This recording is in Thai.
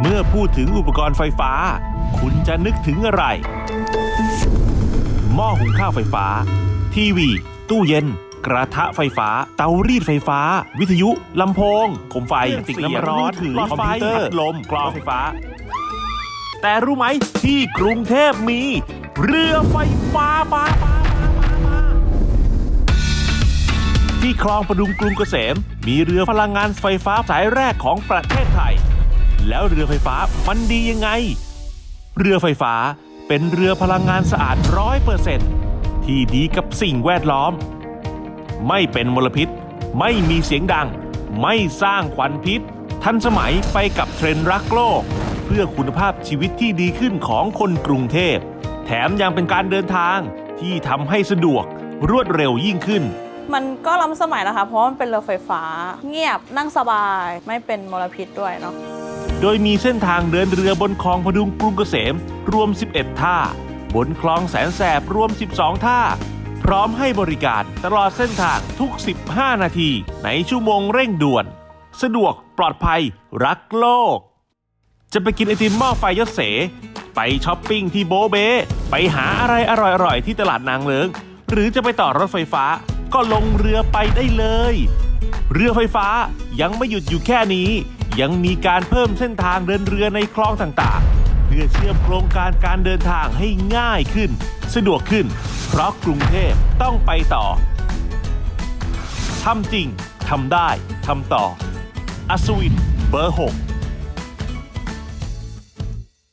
เมื่อพูดถึงอุปกรณ์ไฟฟ้า คุณจะนึกถึงอะไร หม้อหุงข้าวไฟฟ้า ทีวี ตู้เย็น กระทะไฟฟ้า เตารีดไฟฟ้า วิทยุ ลำโพงโคมไฟติดน้ำร้อนถือคอมพิวเตอร์ลมกรองไฟฟ้า แต่รู้ไหมที่กรุงเทพมี เรือไฟฟ้าฟ้าฟ้าฟ้าฟ้าฟ้าที่คลองประดุงกรุงเกษม มีเรือพลังงานไฟฟ้าสายแรกของประเทศไทย แล้วเรือไฟฟ้ามันดียังไง เรือไฟฟ้าเป็นเรือพลังงานสะอาดร้อยเปอร์เซ็นที่ดีกับสิ่งแวดล้อม ไม่เป็นมลพิษ ไม่มีเสียงดัง ไม่สร้างควันพิษ ทันสมัยไปกับเทรนด์รักโลก เพื่อคุณภาพชีวิตที่ดีขึ้นของคนกรุงเทพ แถมยังเป็นการเดินทางที่ทำให้สะดวกรวดเร็วยิ่งขึ้นมันก็ล้ำสมัยนะคะ เพราะมันเป็นเรือไฟฟ้า เงียบนั่งสบายไม่เป็นมลพิษด้วยเนาะ โดยมีเส้นทางเดินเรือบนคลองพดุงกรุงเกษมรวม 11 ท่า บนคลองแสนแสบรวม 12 ท่า พร้อมให้บริการตลอดเส้นทางทุก 15 นาที ในชั่วโมงเร่งด่วน สะดวกปลอดภัย รักโลก จะไปกินไอติมหม้อไฟยศเส ไปช้อปปิ้งที่โบเบ ไปหาอะไรอร่อยๆ ที่ตลาดนางเลิง หรือจะไปต่อรถไฟฟ้าก็ลงเรือไปได้เลย เรือไฟฟ้ายังไม่หยุดอยู่แค่นี้ ยังมีการเพิ่มเส้นทางเดินเรือในคลองต่างๆ เพื่อเชื่อมโครงการการเดินทางให้ง่ายขึ้น สะดวกขึ้น เพราะกรุงเทพต้องไปต่อทำจริงทำได้ทำต่อ อัศวินเบอร์ 6